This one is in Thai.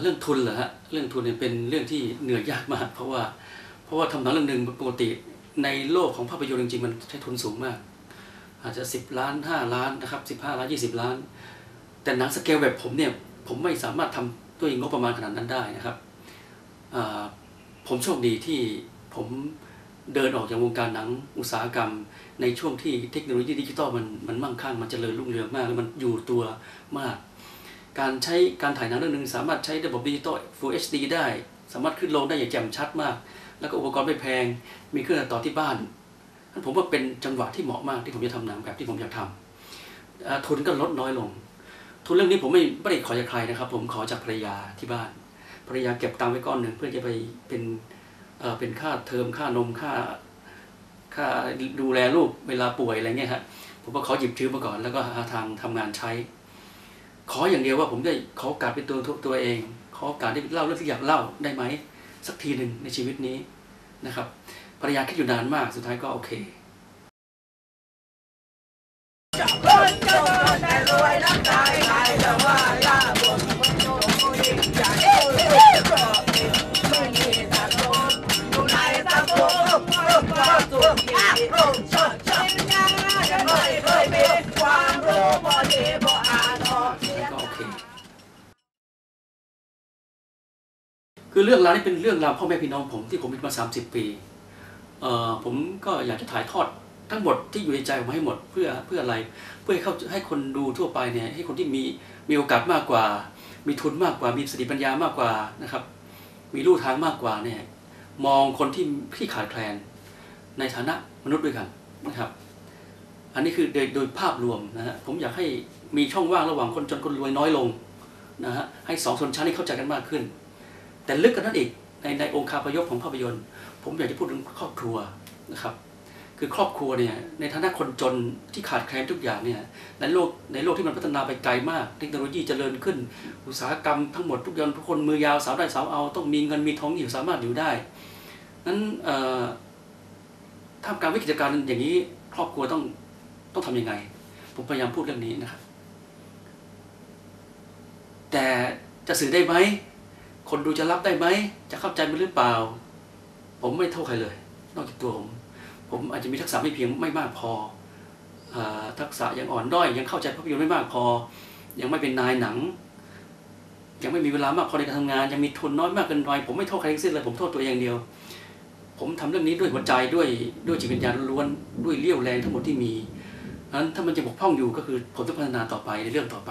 เรื่องทุนเหรอฮะเรื่องทุนเนี่ยเป็นเรื่องที่เหนื่อยยากมาก เพราะว่าเพราะว่าทำหนังเรื่องหนึ่งปกติในโลกของภาพยนตร์จริงๆมันใช้ทุนสูงมาก อาจจะ 10 ล้าน 5 ล้านนะครับ15 ล้าน 20 ล้าน แต่หนังสเกลแบบผมเนี่ยผมไม่สามารถทำด้วยงบประมาณขนาดนั้นได้นะครับผมโชคดีที่ผมเดินออกจากวงการหนังอุตสาหกรรม ในช่วงที่เทคโนโลยีดิจิตอลมันมันมั่งคั่งมันเจริญรุ่งเรืองมากแล้วมันอยู่ตัวมาก การใช้การถ่ายหนังเรื่องหนึ่งสามารถใช้ระบบดิจิตอล Full HD ได้ สามารถขึ้นลงได้อย่างแจ่มชัดมาก แล้วก็อุปกรณ์ไม่แพง มีเครื่องตัดต่อที่บ้านนั่นผมว่าเป็นจังหวะที่เหมาะมากที่ผมจะทำหนังแบบที่ผมอยากทำอ่าทุนก็ลดน้อยลง ทุนเรื่องนี้ผมไม่ไม่ได้ขอจากใครนะครับ ผมขอจากภรรยาที่บ้านภรรยาเก็บตังค์ไว้ก้อนหนึ่งเพื่อจะไปเป็นเป็นค่าเทอมค่านมค่าค่าดูแลลูกเวลาป่วยอะไรเงี้ยฮะผมก็ขอหยิบชื้อมาก่อน แล้วก็หาทางทำงานใช้ ขออย่างเดียวว่าผมได้ขอการเป็นตัวตัวเอง ขอการได้เล่าเรื่องที่อยากเล่าได้ไหมสักทีหนึ่งในชีวิตนี้นะครับภรรยาคิดอยู่นานมากสุดท้ายก็โอเค คือเรื่องราวนี้เป็นเรื่องราวพ่อแม่พี่น้องผมที่ผมมีมา 30 ปีเอ่อผมก็อยากจะถ่ายทอดทั้งหมดที่อยู่ในใจผมให้หมดเพื่อเพื่ออะไร เพื่อให้เข้าให้คนดูทั่วไปเนี่ยให้คนที่มีมีโอกาสมากกว่า มีทุนมากกว่ามีสติปัญญามากกว่านะครับ มีลู่ทางมากกว่าเนี่ยมองคนที่ที่ขาดแคลน ในฐานะมนุษย์ด้วยกันนะครับ อันนี้คือโดยโดยภาพรวมนะฮะผมอยากให้มีช่องว่างระหว่างคนจนคนรวยน้อยลงนะฮะให้สองชนชั้นนี้เข้าใจกันมากขึ้น แต่ลึกกันนั้นอีกในในองค์คาพยพของภาพยนตร์ ผมอยากจะพูดถึงครอบครัวนะครับ คือครอบครัวเนี่ยในฐานะคนจนที่ขาดแคลนทุกอย่างเนี่ยในโลกในโลกที่มันพัฒนาไปไกลมาก เทคโนโลยีเจริญขึ้น อุตสาหกรรมทั้งหมดทุกอย่างทุกคนมือยาวสาวได้สาวเอา ต้องมีเงินมีทองอยู่สามารถอยู่ได้นั้นเอ่อท่ามกลางวิกฤตการณ์อย่างนี้ครอบครัวต้องต้องทำยังไง ผมพยายามพูดเรื่องนี้นะครับ แต่จะสื่อได้ไหม คนดูจะรับได้ไหม จะเข้าใจมันหรือเปล่า ผมไม่โทษใครเลย นอกจากตัวผม ผมอาจจะมีทักษะไม่เพียงไม่มากพออทักษะยังอ่อนด้อย ยังเข้าใจภาพยนตร์ไม่มากพอ ยังไม่เป็นนายหนัง ยังไม่มีเวลามากพอในการทำงาน ยังมีทุนน้อยมากเกินไป ผมไม่โทษใครทั้งสิ้นเลย ผมโทษตัวเองเดียว ผมทำเรื่องนี้ด้วยหัวใจด้วยด้วยจิตวิญญาณล้วนด้วยเลี้ยวแรงทั้งหมดที่มีนั้นถ้ามันจะบกพร่องอยู่ก็คือผมต้องพัฒนาต่อไปในเรื่องต่อไป